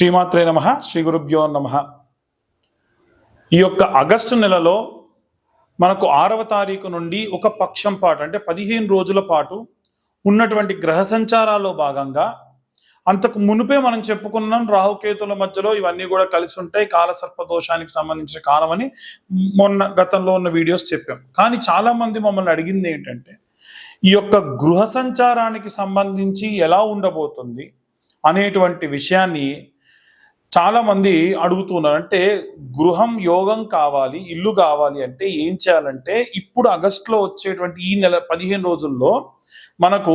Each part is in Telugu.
శ్రీమాత్రే నమ శ్రీ గురుభ్యో నమ. ఈ యొక్క ఆగస్టు నెలలో మనకు ఆరవ తారీఖు నుండి ఒక పక్షం పాటు అంటే పదిహేను రోజుల పాటు ఉన్నటువంటి గ్రహ సంచారాల్లో భాగంగా అంతకు మునుపే మనం చెప్పుకున్నాం రాహుకేతుల మధ్యలో ఇవన్నీ కూడా కలిసి ఉంటాయి కాలసర్ప దోషానికి సంబంధించిన కాలమని మొన్న గతంలో ఉన్న వీడియోస్ చెప్పాం. కానీ చాలా మంది మమ్మల్ని అడిగింది ఏంటంటే ఈ యొక్క గృహ సంచారానికి సంబంధించి ఎలా ఉండబోతుంది అనేటువంటి విషయాన్ని చాలా మంది అడుగుతున్నారు అంటే గృహం యోగం కావాలి ఇల్లు కావాలి అంటే ఏం చేయాలంటే ఇప్పుడు ఆగస్టులో వచ్చేటువంటి ఈ నెల పదిహేను రోజుల్లో మనకు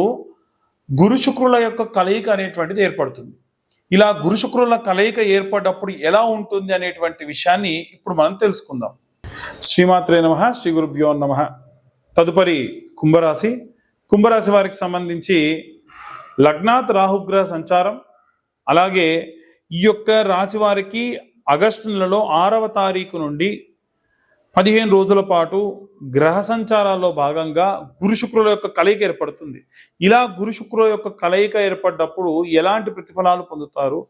గురు శుక్రుల యొక్క కలయిక అనేటువంటిది ఏర్పడుతుంది. ఇలా గురు శుక్రుల కలయిక ఏర్పడ్డప్పుడు ఎలా ఉంటుంది అనేటువంటి విషయాన్ని ఇప్పుడు మనం తెలుసుకుందాం. శ్రీమాత్రే నమ శ్రీ గురుభ్యో నమ. తదుపరి కుంభరాశి. కుంభరాశి వారికి సంబంధించి లగ్నాత్ రాహుగ్రహ సంచారం అలాగే ఈ యొక్క రాశి వారికి ఆగస్టు నెలలో ఆరవ తారీఖు నుండి పదిహేను రోజుల పాటు గ్రహ సంచారాల్లో భాగంగా గురు శుక్రుల యొక్క కలయిక ఏర్పడుతుంది. ఇలా గురు శుక్రుల యొక్క కలయిక ఏర్పడ్డప్పుడు ఎలాంటి ప్రతిఫలాలు పొందుతారు?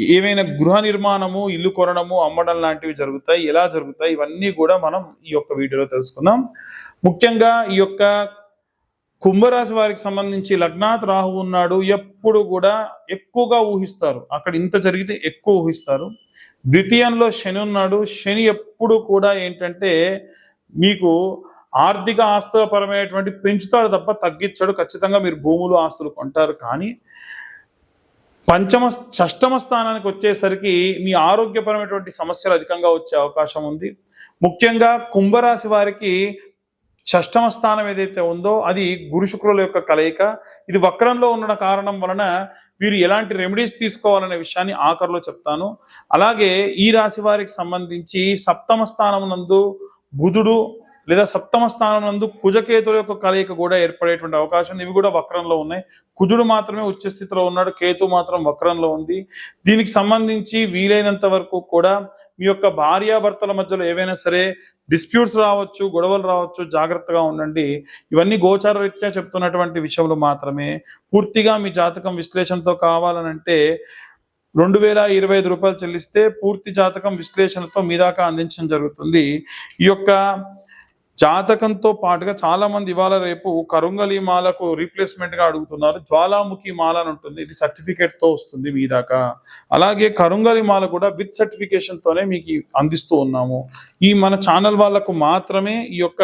ఏమైనా గృహ నిర్మాణము ఇల్లు కొనడము అమ్మడం లాంటివి జరుగుతాయి? ఎలా జరుగుతాయి? ఇవన్నీ కూడా మనం ఈ యొక్క వీడియోలో తెలుసుకుందాం. ముఖ్యంగా ఈ యొక్క కుంభరాశి వారికి సంబంధించి లగ్నాత్ రాహు ఉన్నాడు ఎప్పుడు కూడా ఎక్కువగా ఊహిస్తారు. అక్కడ ఇంత జరిగితే ఎక్కువ ఊహిస్తారు. ద్వితీయంలో శని ఉన్నాడు. శని ఎప్పుడు కూడా ఏంటంటే మీకు ఆర్థిక ఆస్తుల పరమైనటువంటి పెంచుతాడు తప్ప తగ్గించాడు. ఖచ్చితంగా మీరు భూములు ఆస్తులు కొంటారు. కానీ పంచమ షష్టమ స్థానానికి వచ్చేసరికి మీ ఆరోగ్యపరమైనటువంటి సమస్యలు అధికంగా వచ్చే అవకాశం ఉంది. ముఖ్యంగా కుంభరాశి వారికి షష్టమ స్థానం ఏదైతే ఉందో అది గురు శుక్రుల యొక్క కలయిక. ఇది వక్రంలో ఉన్న కారణం వలన వీరు ఎలాంటి రెమెడీస్ తీసుకోవాలనే విషయాన్ని ఆఖరిలో చెప్తాను. అలాగే ఈ రాశి వారికి సంబంధించి సప్తమ స్థానం నందు బుధుడు లేదా సప్తమ స్థానం నందు కుజకేతుల యొక్క కలయిక కూడా ఏర్పడేటువంటి అవకాశం ఉంది. ఇవి కూడా వక్రంలో ఉన్నాయి. కుజుడు మాత్రమే ఉచ్చ స్థితిలో ఉన్నాడు. కేతు మాత్రం వక్రంలో ఉంది. దీనికి సంబంధించి వీలైనంత వరకు కూడా మీ యొక్క భార్యాభర్తల మధ్యలో ఏవైనా సరే డిస్ప్యూట్స్ రావచ్చు గొడవలు రావచ్చు జాగ్రత్తగా ఉండండి. ఇవన్నీ గోచార రీత్యా చెప్తున్నటువంటి విషయంలో మాత్రమే. పూర్తిగా మీ జాతకం విశ్లేషణతో కావాలనంటే రెండు వేల ఇరవై ఐదు రూపాయలు చెల్లిస్తే పూర్తి జాతకం విశ్లేషణతో మీ దాకా అందించడం జరుగుతుంది. ఈ యొక్క జాతకంతో పాటుగా చాలా మంది ఇవాళ రేపు కరుంగలి మాలకు రీప్లేస్మెంట్గా అడుగుతున్నారు. జ్వాలాముఖి మాల అని ఉంటుంది. ఇది సర్టిఫికేట్తో వస్తుంది మీ దాకా. అలాగే కరుంగలి మాల కూడా విత్ సర్టిఫికేషన్ తోనే మీకు అందిస్తూ ఉన్నాము. ఈ మన ఛానల్ వాళ్ళకు మాత్రమే ఈ యొక్క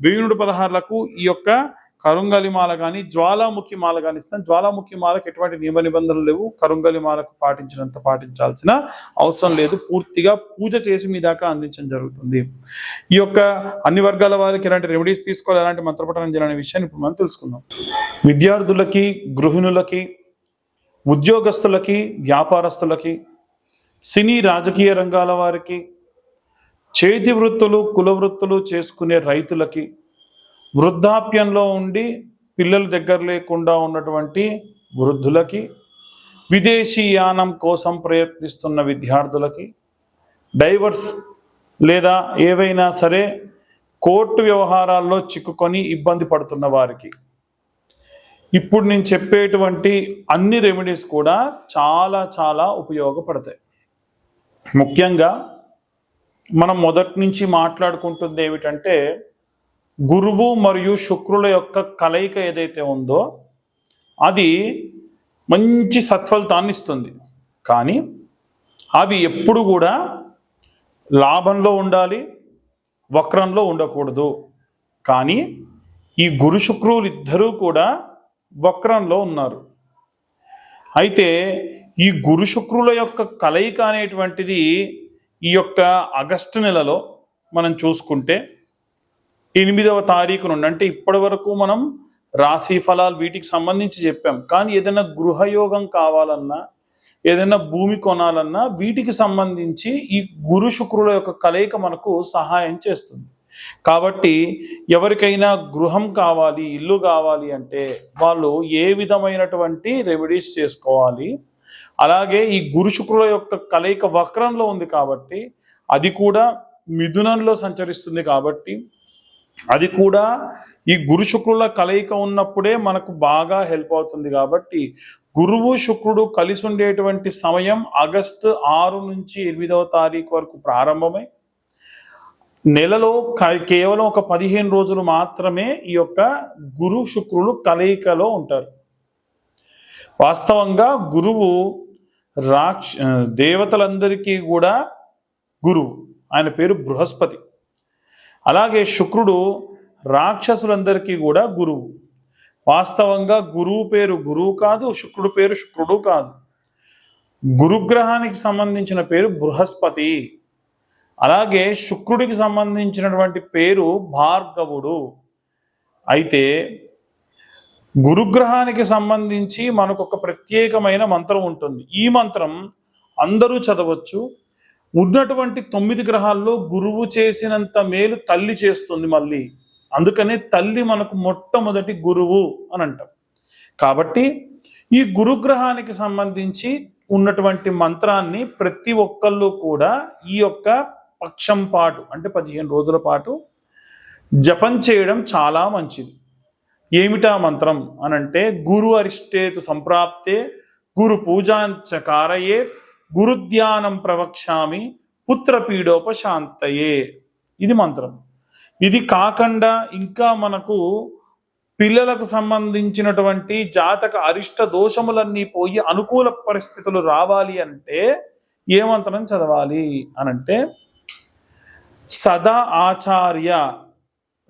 వెయ్యి పదహారులకు ఈ యొక్క కరుంగలి మాల కానీ జ్వాలాముఖి మాల కానీ ఇస్తాం. జ్వాలాముఖి మాలకు ఎటువంటి నియమ నిబంధనలు లేవు. కరుంగలి మాలకు పాటించినంత పాటించాల్సిన అవసరం లేదు. పూర్తిగా పూజ చేసి మీ దాకా అందించడం జరుగుతుంది. ఈ యొక్క అన్ని వర్గాల వారికి ఎలాంటి రెమెడీస్ తీసుకోవాలి ఎలాంటి మంత్రపఠనం చేయాలనే విషయాన్ని ఇప్పుడు మనం తెలుసుకుందాం. విద్యార్థులకి గృహిణులకి ఉద్యోగస్తులకి వ్యాపారస్తులకి సినీ రాజకీయ రంగాల వారికి చేతి వృత్తులు కుల వృత్తులు చేసుకునే రైతులకి వృద్ధాప్యంలో ఉండి పిల్లలు దగ్గర లేకుండా ఉన్నటువంటి వృద్ధులకి విదేశీ యానం కోసం ప్రయత్నిస్తున్న విద్యార్థులకి డైవర్స్ లేదా ఏవైనా సరే కోర్టు వ్యవహారాల్లో చిక్కుకొని ఇబ్బంది పడుతున్న వారికి. ఇప్పుడు నేను చెప్పేటువంటి అన్ని రెమెడీస్ కూడా చాలా చాలా ఉపయోగపడతాయి. ముఖ్యంగా మనం మొదటి నుంచి మాట్లాడుకుంటుంది ఏమిటంటే గురువు మరియు శుక్రుల యొక్క కలయిక ఏదైతే ఉందో అది మంచి సత్ఫలితాన్ని ఇస్తుంది. కానీ అవి ఎప్పుడు కూడా లాభంలో ఉండాలి వక్రంలో ఉండకూడదు. కానీ ఈ గురు శుక్రులు ఇద్దరూ కూడా వక్రంలో ఉన్నారు. అయితే ఈ గురు శుక్రుల యొక్క కలయిక అనేటువంటిది ఈ యొక్క ఆగస్టు నెలలో మనం చూసుకుంటే ఎనిమిదవ తారీఖు నుండి అంటే ఇప్పటి వరకు మనం రాశి ఫలాలు వీటికి సంబంధించి చెప్పాం. కానీ ఏదైనా గృహయోగం కావాలన్నా ఏదైనా భూమి కొనాలన్నా వీటికి సంబంధించి ఈ గురు శుక్రుల యొక్క కలయిక మనకు సహాయం చేస్తుంది. కాబట్టి ఎవరికైనా గృహం కావాలి ఇల్లు కావాలి అంటే వాళ్ళు ఏ విధమైనటువంటి రెమెడీస్ చేసుకోవాలి. అలాగే ఈ గురు శుక్రుల యొక్క కలయిక వక్రంలో ఉంది కాబట్టి అది కూడా మిథునంలో సంచరిస్తుంది కాబట్టి అది కూడా ఈ గురు శుక్రుల కలయిక ఉన్నప్పుడే మనకు బాగా హెల్ప్ అవుతుంది కాబట్టి గురువు శుక్రుడు కలిసి ఉండేటువంటి సమయం ఆగస్టు ఆరు నుంచి ఎనిమిదవ తారీఖు వరకు ప్రారంభమై. నెలలో కేవలం ఒక పదిహేను రోజులు మాత్రమే ఈ యొక్క గురు శుక్రులు కలయికలో ఉంటారు. వాస్తవంగా గురువు రాక్ష దేవతలందరికీ కూడా గురువు. ఆయన పేరు బృహస్పతి. అలాగే శుక్రుడు రాక్షసులందరికీ కూడా గురువు. వాస్తవంగా గురువు పేరు గురువు కాదు శుక్రుడు పేరు శుక్రుడు కాదు. గురుగ్రహానికి సంబంధించిన పేరు బృహస్పతి. అలాగే శుక్రుడికి సంబంధించినటువంటి పేరు భార్గవుడు. అయితే గురుగ్రహానికి సంబంధించి మనకు ఒక ప్రత్యేకమైన మంత్రం ఉంటుంది. ఈ మంత్రం అందరూ చదవచ్చు ఉన్నటువంటి తొమ్మిది గ్రహాల్లో గురువు చేసినంత మేలు తల్లి చేస్తుంది మళ్ళీ. అందుకనే తల్లి మనకు మొట్టమొదటి గురువు అని అంటాం. కాబట్టి ఈ గురుగ్రహానికి సంబంధించి ఉన్నటువంటి మంత్రాన్ని ప్రతి ఒక్కళ్ళు కూడా ఈ యొక్క పక్షం పాటు అంటే పదిహేను రోజుల పాటు జపం చేయడం చాలా మంచిది. ఏమిటా మంత్రం అనంటే గురు అరిష్టేతు సంప్రాప్తే గురు పూజాంచ కారయే గురుధ్యానం ప్రవక్ష్యామి పుత్రపీడోపశాంతయే. ఇది మంత్రం. ఇది కాకుండా ఇంకా మనకు పిల్లలకు సంబంధించినటువంటి జాతక అరిష్ట దోషములన్నీ పోయి అనుకూల పరిస్థితులు రావాలి అంటే ఏ మంత్రం చదవాలి అనంటే సదా ఆచార్య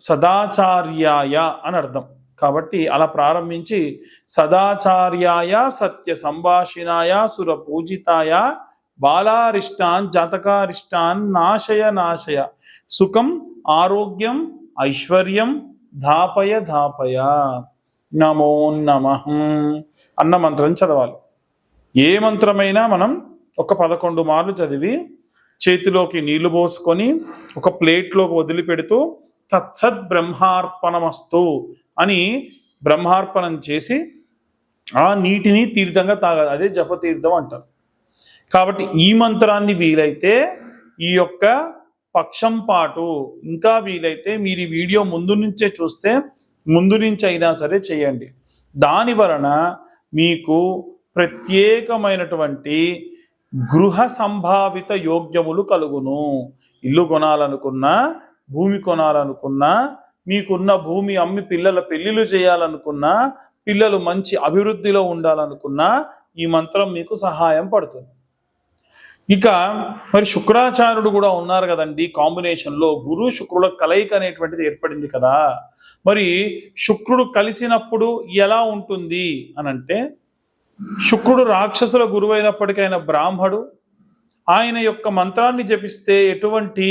సదాచార్యాయ అని అర్థం కాబట్టి అలా ప్రారంభించి సదాచార్యాయ సత్య సంభాషిణాయ సుర పూజితాయ బాలారిష్టాన్ జాతకారిష్టాన్ నాశయ నాశయ సుఖం ఆరోగ్యం ఐశ్వర్యం ధాపయ ధాపయ. నమో నమ. అన్న మంత్రం చదవాలి. ఏ మంత్రమైనా మనం ఒక పదకొండు మార్లు చదివి చేతిలోకి నీళ్ళు పోసుకొని ఒక ప్లేట్లోకి వదిలిపెడుతూ తత్సత్ బ్రహ్మార్పణమస్తు అని బ్రహ్మార్పణం చేసి ఆ నీటిని తీర్థంగా తాగాలి. అదే జపతీర్థం అంటారు. కాబట్టి ఈ మంత్రాన్ని వీలైతే ఈ యొక్క పక్షం పాటు ఇంకా వీలైతే మీరు ఈ వీడియో ముందు నుంచే చూస్తే ముందు నుంచి అయినా సరే చేయండి. దాని వలన మీకు ప్రత్యేకమైనటువంటి గృహ సంభావిత యోగ్యములు కలుగును. ఇల్లు కొనాలనుకున్నా భూమి కొనాలనుకున్నా మీకున్న భూమి అమ్మి పిల్లల పెళ్ళిలు చేయాలనుకున్నా పిల్లలు మంచి అభివృద్ధిలో ఉండాలనుకున్నా ఈ మంత్రం మీకు సహాయం పడుతుంది. ఇక మరి శుక్రాచార్యుడు కూడా ఉన్నారు కదండి కాంబినేషన్లో గురు శుక్రుల కలయిక అనేటువంటిది ఏర్పడింది కదా. మరి శుక్రుడు కలిసినప్పుడు ఎలా ఉంటుంది అని అంటే శుక్రుడు రాక్షసుల గురువైనప్పటికైనా బ్రాహ్మడు ఆయన యొక్క మంత్రాన్ని జపిస్తే ఎటువంటి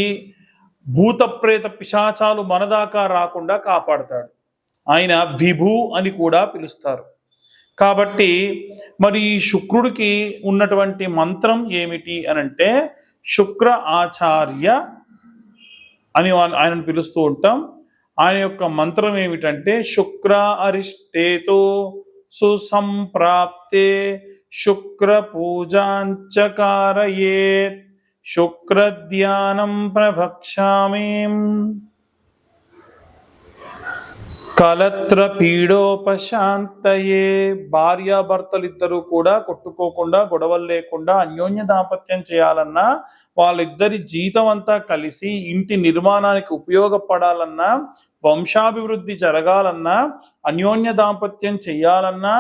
భూత ప్రేత పిశాచాలు మనదాకా రాకుండా కాపాడతాడు. ఆయన విభు అని కూడా పిలుస్తారు. కాబట్టి మరి ఈ శుక్రుడికి ఉన్నటువంటి మంత్రం ఏమిటి అని అంటే శుక్ర ఆచార్య అని వా- ఆయనను పిలుస్తూ ఉంటాం. ఆయన యొక్క మంత్రం ఏమిటంటే శుక్ర అరిష్టేతో సుసంప్రాప్తే శుక్ర పూజాంచకారయేత్. శుక్ర ధ్యానం కలత్ర పీడోపశాంతయే. భార్యాభర్తలిద్దరూ కూడా కొట్టుకోకుండా గొడవలు లేకుండా అన్యోన్య దాంపత్యం చేయాలన్నా వాళ్ళిద్దరి జీతం అంతా కలిసి ఇంటి నిర్మాణానికి ఉపయోగపడాలన్నా వంశాభివృద్ధి జరగాలన్నా అన్యోన్య దాంపత్యం చేయాలన్నా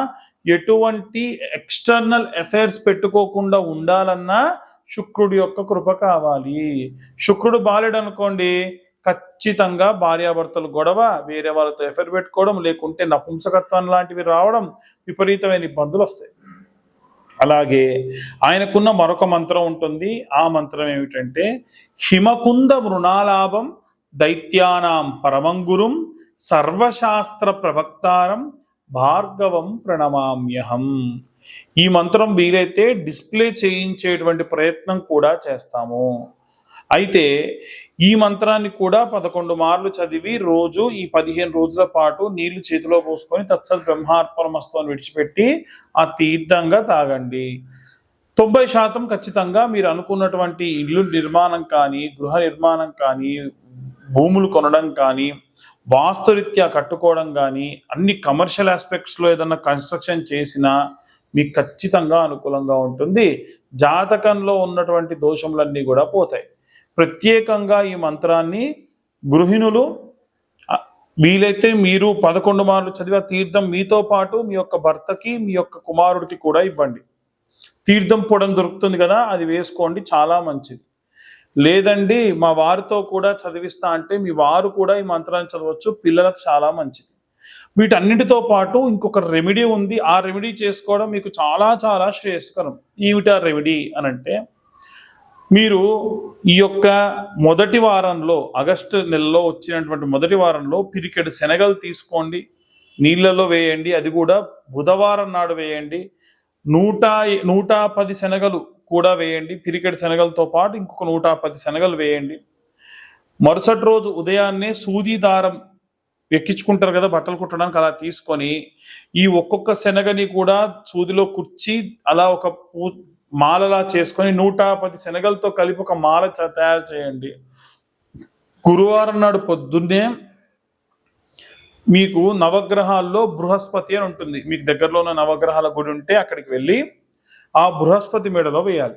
ఎటువంటి ఎక్స్టర్నల్ అఫైర్స్ పెట్టుకోకుండా ఉండాలన్నా శుక్రుడి యొక్క కృప కావాలి. శుక్రుడు బాలుడు అనుకోండి ఖచ్చితంగా భార్యాభర్తలు గొడవ వేరే వాళ్ళతో ఎఫర్ పెట్టుకోవడం లేకుంటే నపుంసకత్వం లాంటివి రావడం విపరీతమైన ఇబ్బందులు వస్తాయి. అలాగే ఆయనకున్న మరొక మంత్రం ఉంటుంది. ఆ మంత్రం ఏమిటంటే హిమకుంద మృణాలాభం దైత్యానాం పరమంగురుం సర్వశాస్త్ర ప్రవక్తారం భార్గవం ప్రణమామ్యహం. ఈ మంత్రం వీలైతే డిస్ప్లే చేయించేటువంటి ప్రయత్నం కూడా చేస్తాము. అయితే ఈ మంత్రాన్ని కూడా పదకొండు మార్లు చదివి రోజు ఈ పదిహేను రోజుల పాటు నీళ్ళు చేతిలో పోసుకొని తత్సత్ బ్రహ్మార్పణమస్తు అని విడిచిపెట్టి ఆ తీర్థంగా తాగండి. తొంభై శాతం ఖచ్చితంగా మీరు అనుకున్నటువంటి ఇల్లు నిర్మాణం కానీ గృహ నిర్మాణం కానీ భూములు కొనడం కానీ వాస్తురీత్యా కట్టుకోవడం కానీ అన్ని కమర్షియల్ ఆస్పెక్ట్స్లో ఏదైనా కన్స్ట్రక్షన్ చేసినా మీకు ఖచ్చితంగా అనుకూలంగా ఉంటుంది. జాతకంలో ఉన్నటువంటి దోషములన్నీ కూడా పోతాయి. ప్రత్యేకంగా ఈ మంత్రాన్ని గృహిణులు వీలైతే మీరు పదకొండు మార్లు చదివే తీర్థం మీతో పాటు మీ యొక్క భర్తకి మీ యొక్క కుమారుడికి కూడా ఇవ్వండి. తీర్థం పొడం దొరుకుతుంది కదా అది వేసుకోండి చాలా మంచిది. లేదండి మా వారితో కూడా చదివిస్తా అంటే మీ వారు కూడా ఈ మంత్రాన్ని చదవచ్చు పిల్లలకు చాలా మంచిది. వీటన్నిటితో పాటు ఇంకొక రెమెడీ ఉంది. ఆ రెమెడీ చేసుకోవడం మీకు చాలా చాలా శ్రేయస్కరం. ఏమిటా రెమెడీ అని అంటే మీరు ఈ యొక్క మొదటి వారంలో ఆగస్టు నెలలో వచ్చినటువంటి మొదటి వారంలో పిరికెడు శనగలు తీసుకోండి. నీళ్ళలో వేయండి. అది కూడా బుధవారం నాడు వేయండి. నూట నూట పది శనగలు కూడా వేయండి. పిరికెడు శనగలతో పాటు ఇంకొక నూట పది శనగలు వేయండి. మరుసటి రోజు ఉదయాన్నే సూది దారం ఎక్కించుకుంటారు కదా బట్టలు కుట్టడానికి అలా తీసుకొని ఈ ఒక్కొక్క శనగని కూడా సూదిలో కుర్చి అలా ఒక పూ మాలలా చేసుకొని నూట పది శనగలతో కలిపి ఒక మాల చ- తయారు చేయండి. గురువారం నాడు పొద్దున్నే మీకు నవగ్రహాల్లో బృహస్పతి అని ఉంటుంది. మీకు దగ్గరలో ఉన్న నవగ్రహాల గుడి ఉంటే అక్కడికి వెళ్ళి ఆ బృహస్పతి మెడలో వేయాలి.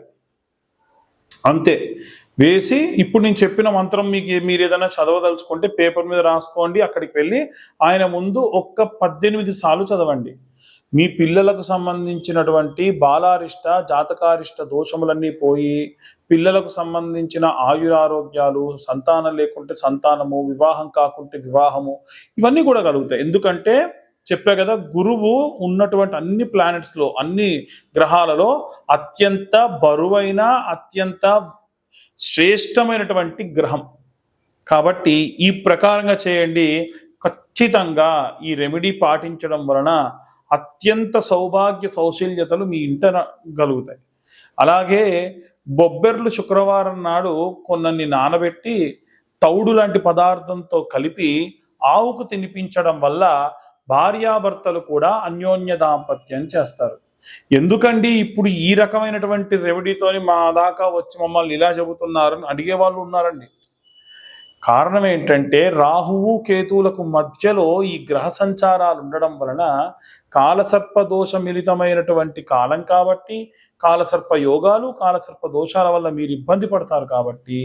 అంతే. వేసి ఇప్పుడు నేను చెప్పిన మంత్రం మీకు మీరు ఏదైనా చదవదలుచుకుంటే పేపర్ మీద రాసుకోండి అక్కడికి వెళ్ళి ఆయన ముందు ఒక్క పద్దెనిమిది సార్లు చదవండి. మీ పిల్లలకు సంబంధించినటువంటి బాలారిష్ట జాతకారిష్ట దోషములన్నీ పోయి పిల్లలకు సంబంధించిన ఆయురారోగ్యాలు సంతానం లేకుంటే సంతానము వివాహం కాకుంటే వివాహము ఇవన్నీ కూడా కలుగుతాయి. ఎందుకంటే చెప్పా కదా గురువు ఉన్నటువంటి అన్ని ప్లానెట్స్లో అన్ని గ్రహాలలో అత్యంత బరువైన అత్యంత శ్రేష్టమైనటువంటి గ్రహం. కాబట్టి ఈ ప్రకారంగా చేయండి. ఖచ్చితంగా ఈ రెమెడీ పాటించడం వలన అత్యంత సౌభాగ్య సౌశల్యతలు మీ ఇంట కలుగుతాయి అలాగే బొబ్బెర్లు శుక్రవారం నాడు కొన్నన్ని నానబెట్టి తౌడు లాంటి పదార్థంతో కలిపి ఆవుకు తినిపించడం వల్ల భార్యాభర్తలు కూడా అన్యోన్య దాంపత్యం చేస్తారు. ఎందుకండి ఇప్పుడు ఈ రకమైనటువంటి రెమెడీతోని మా దాకా వచ్చి మమ్మల్ని ఇలా చెబుతున్నారు అని అడిగే వాళ్ళు ఉన్నారండి. కారణం ఏంటంటే రాహువు కేతువులకు మధ్యలో ఈ గ్రహ సంచారాలు ఉండడం వలన కాలసర్ప దోష మిళితమైనటువంటి కాలం కాబట్టి కాలసర్ప యోగాలు కాలసర్ప దోషాల వల్ల మీరు ఇబ్బంది పడతారు కాబట్టి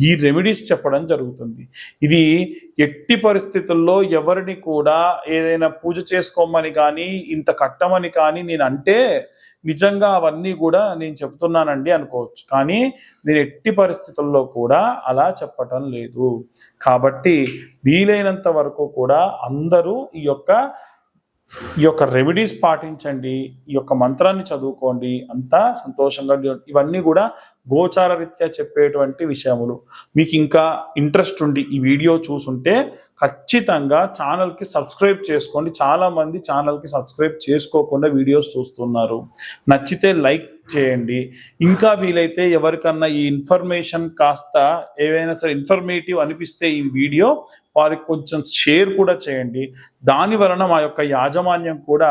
ఈ రెమెడీస్ చెప్పడం జరుగుతుంది. ఇది ఎట్టి పరిస్థితుల్లో ఎవరిని కూడా ఏదైనా పూజ చేసుకోమని కానీ ఇంత కట్టమని కానీ నేను అంటే నిజంగా అవన్నీ కూడా నేను చెప్తున్నానండి అనుకోవచ్చు. కానీ నేను ఎట్టి పరిస్థితుల్లో కూడా అలా చెప్పటం లేదు. కాబట్టి వీలైనంత వరకు కూడా అందరూ ఈ యొక్క ఈ యొక్క రెమెడీస్ పాటించండి. ఈ యొక్క మంత్రాన్ని చదువుకోండి. అంతా సంతోషంగా ఇవన్నీ కూడా గోచార రీత్యా చెప్పేటువంటి విషయములు. మీకు ఇంకా ఇంట్రెస్ట్ ఉండి ఈ వీడియో చూసుంటే ఖచ్చితంగా ఛానల్కి సబ్స్క్రైబ్ చేసుకోండి. చాలామంది ఛానల్కి సబ్స్క్రైబ్ చేసుకోకుండా వీడియోస్ చూస్తున్నారు. నచ్చితే లైక్ చేయండి. ఇంకా వీలైతే ఎవరికన్నా ఈ ఇన్ఫర్మేషన్ కాస్త ఏవైనా సరే ఇన్ఫర్మేటివ్ అనిపిస్తే ఈ వీడియో వారికి కొంచెం షేర్ కూడా చేయండి. దాని వలన మా యొక్క యాజమాన్యం కూడా